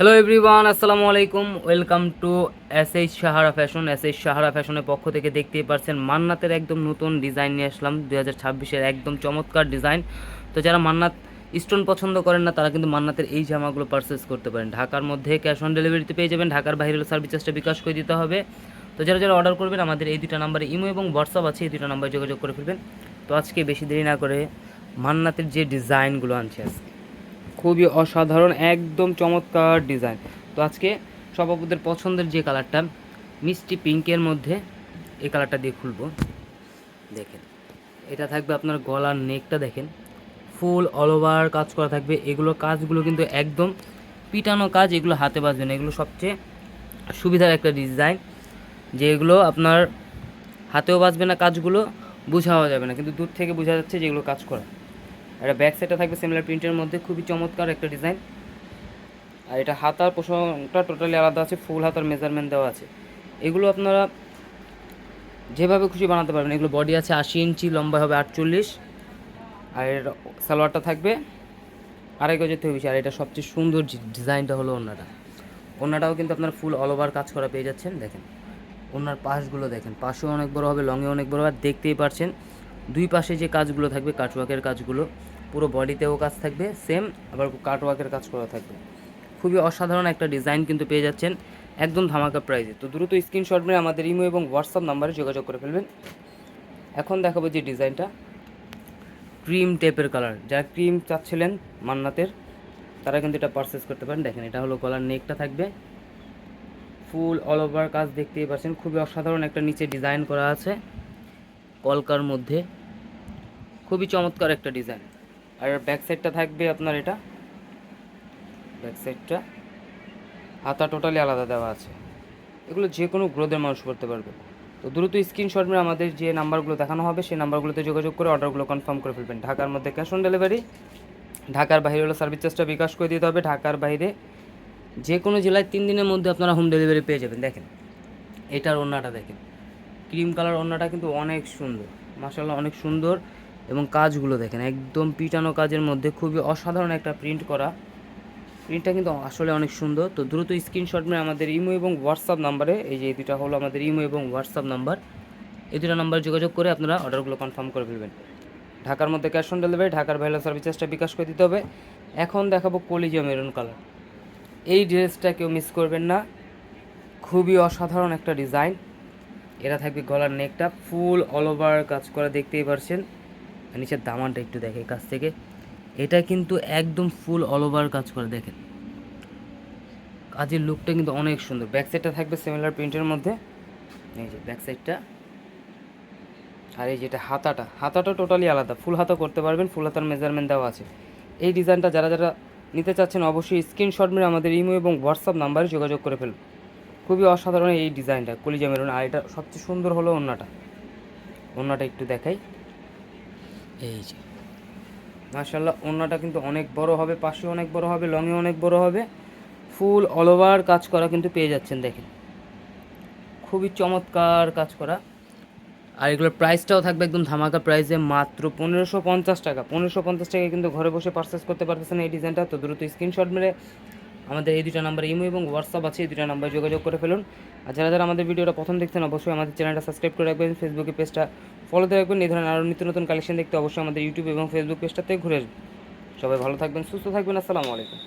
Hello everyone আসসালামু আলাইকুম welcome to S H Sahara fashion S H Sahara ফ্যাশনের পক্ষ থেকে দেখতেই পারছেন মান্নাতের একদম নতুন ডিজাইন নিয়ে আসলাম। দুই হাজার ছাব্বিশের একদম চমৎকার ডিজাইন তো যারা মান্নাত স্টোন পছন্দ করেন না, তারা কিন্তু মান্নাতের এই জামাগুলো পারচেস করতে পারেন। ঢাকার মধ্যে ক্যাশ অন ডেলিভারিতে পেয়ে যাবেন। ঢাকার বাইরে সার্ভিস চার্জটা বিকাশ করে দিতে হবে। তো যারা যারা অর্ডার করবেন, আমাদের এই দুটো নাম্বারে ইমো এবং হোয়াটসঅ্যাপ আছে, এই দুটো নাম্বারে যোগাযোগ করে ফেলবেন। তো আজকে বেশি দেরি না করে মান্নাতের যে ডিজাইনগুলো আনছে আজকে। খুবই অসাধারণ, একদম চমৎকার ডিজাইন। তো আজকে সভাপতির পছন্দের যে কালারটা, মিষ্টি পিঙ্কের মধ্যে এই কালারটা দিয়ে খুলবো। দেখেন, এটা থাকবে আপনার গলার নেকটা দেখেন। ফুল অল ওভার কাজ করা থাকবে। এগুলো কাজগুলো কিন্তু একদম পিটানো কাজ, এগুলো হাতে বাজবে না। এগুলো সবচেয়ে সুবিধার একটা ডিজাইন, যে এগুলো আপনার হাতেও বাজবে না কাজগুলো, বোঝাও যাবে না। কিন্তু দূর থেকে বোঝা যাচ্ছে যে এগুলো কাজ করা। এটা ব্যাক সাইডটা থাকবে সিমিলার প্রিন্টের মধ্যে, খুবই চমৎকার একটা ডিজাইন আর এটা হাতার পোষণটা টোটালি আলাদা আছে ফুল হাতার মেজারমেন্ট দেওয়া আছে। এগুলো আপনারা যেভাবে খুশি বানাতে পারবেন, এগুলো বডি আছে আশি ইঞ্চি, লম্বা হবে আটচল্লিশ। আর এর সালোয়ারটা থাকবে আড়াই গজের থেকে বেশি। আর এটা সবচেয়ে সুন্দর ডিজাইনটা হলো ওনাটা ওনাটাও কিন্তু আপনার ফুল অল ওভার কাজ করা পেয়ে যাচ্ছেন, দেখেন। ওনার পাশগুলো দেখেন, পাশেও অনেক বড় হবে লংয়ে অনেক বড় হবে। দেখতেই পারছেন, দুই পাশে যে কাজগুলো থাকবে কাটওয়ার্কের কাজগুলো পুরো বডিতেও কাজ থাকবে সেম আবার কাটওয়ার্কের কাজ করা থাকবে। খুবই অসাধারণ একটা ডিজাইন কিন্তু পেয়ে যাচ্ছেন একদম ধামাকা প্রাইজে তো দ্রুত স্ক্রিনশট মেরে আমাদের ইমো এবং হোয়াটসঅ্যাপ নাম্বারে যোগাযোগ করে ফেলবেন। এখন দেখাবো যে ডিজাইনটা ক্রিম টেপের কালার যারা ক্রিম চাচ্ছিলেন মান্নাতের, তারা কিন্তু এটা পারচেস করতে পারেন। দেখেন, এটা হলো গলার নেকটা থাকবে। ফুল অল ওভার কাজ দেখতেই পাচ্ছেন। খুবই অসাধারণ একটা নিচে ডিজাইন করা আছে। কলকার মধ্যে। খুবই চমৎকার একটা ডিজাইন আর ব্যাক সাইডটা থাকবে আপনার এটা। ব্যাক সাইডটা হাতা টোটালি আলাদা দেওয়া আছে। এগুলো যে কোনো গ্রোদের মানুষ করতে পারবে। তো দ্রুত স্ক্রিনশট মেরে আমাদের যে নাম্বারগুলো দেখানো হবে, সেই নাম্বারগুলোতে যোগাযোগ করে অর্ডারগুলো কনফার্ম করে ফেলবেন। ঢাকার মধ্যে ক্যাশ অন ডেলিভারি ঢাকার বাইরে হলো সার্ভিস চার্জটা বিকাশ করে দিতে হবে। ঢাকার বাইরে যে কোনো জেলায় তিন দিনের মধ্যে আপনারা হোম ডেলিভারি পেয়ে যাবেন। দেখেন, এটার ওড়নাটা দেখেন। ক্রিম কালার ওড়নাটা কিন্তু অনেক সুন্দর। মাসাল্লাহ অনেক সুন্দর। এবং কাজগুলো দেখেন, একদম পিটানো কাজের মধ্যে খুবই অসাধারণ একটা প্রিন্ট করা। প্রিন্টটা কিন্তু আসলে অনেক সুন্দর। তো দ্রুত স্ক্রিনশট মেরে আমাদের ইমো এবং হোয়াটসঅ্যাপ নাম্বারে এই যে দুটা হলো আমাদের ইমো এবং হোয়াটসঅ্যাপ নাম্বার এই দুটো নাম্বার যোগাযোগ করে আপনারা অর্ডারগুলো কনফার্ম করে ফেলবেন। ঢাকার মধ্যে ক্যাশ অন ডেলিভারি ঢাকার ভাইলা সার্ভিসেসটা বিকাশ করে দিতে হবে। এখন দেখাবো কলিজিয়া মেরুন কালার এই ড্রেসটা কেউ মিস করবেন না। খুবই অসাধারণ একটা ডিজাইন এটা থাকবে গলার নেকটা ফুল অল ওভার কাজ করা, দেখতেই পারছেন। নিচের দামানটা একটু দেখে কাছ থেকে। এটা কিন্তু একদম ফুল অল ওভার কাজ করে, দেখেন। কাজের লুকটা কিন্তু অনেক সুন্দর। ব্যাক সাইডটা থাকবে সিমিলার প্রিন্টের মধ্যে। এই যে ব্যাক সাইডটা আর এই যেটা হাতাটা। হাতাটা টোটালি আলাদা। ফুল হাতা করতে পারবেন ফুল হাতার মেজারমেন্ট দেওয়া আছে। এই ডিজাইনটা যারা যারা নিতে চাচ্ছেন, অবশ্যই স্ক্রিনশট মেরে আমাদের ইমো এবং হোয়াটসঅ্যাপ নাম্বারে যোগাযোগ করে ফেলুন। খুবই অসাধারণ এই ডিজাইনটা কলিজা মেরুন। আর এটা সবচেয়ে সুন্দর হলো ওন্নাটা ওন্নাটা একটু দেখাই। এই যে। মার্শাল্লাহ ওন্নাটা কিন্তু অনেক বড় হবে পাশে অনেক বড় হবে লংয়ে অনেক বড় হবে। ফুল অল ওভার কাজ করা কিন্তু পেয়ে যাচ্ছেন, দেখেন। খুবই চমৎকার কাজ করা। আর এগুলোর প্রাইসটাও থাকবে একদম ধামাকা প্রাইসে মাত্র পনেরোশো পঞ্চাশ টাকা। পনেরোশো পঞ্চাশ টাকায় কিন্তু ঘরে বসে পারচেস করতে পারতেছেন এই ডিজাইনটা। তো দ্রুত স্ক্রিনশট মেরে আমাদের এই দুটো নাম্বার ইমো এবং হোয়াটসঅ্যাপ আছে, এই দুটো নাম্বার যোগাযোগ করে ফেলুন। আর যারা যারা আমাদের ভিডিওটা প্রথম দেখছেন, অবশ্যই আমাদের চ্যানেলটা সাবস্ক্রাইব করে রাখবেন ফেসবুকে পেজটা ফলোতে রাখবেন। এই ধরনের আরও নিত্য নতুন কালেকশন দেখতে অবশ্যই আমাদের ইউটিউব এবং ফেসবুক পেজটাতে ঘুরে আসবেন। সবাই ভালো থাকবেন, সুস্থ থাকবেন, আসসালামু আলাইকুম।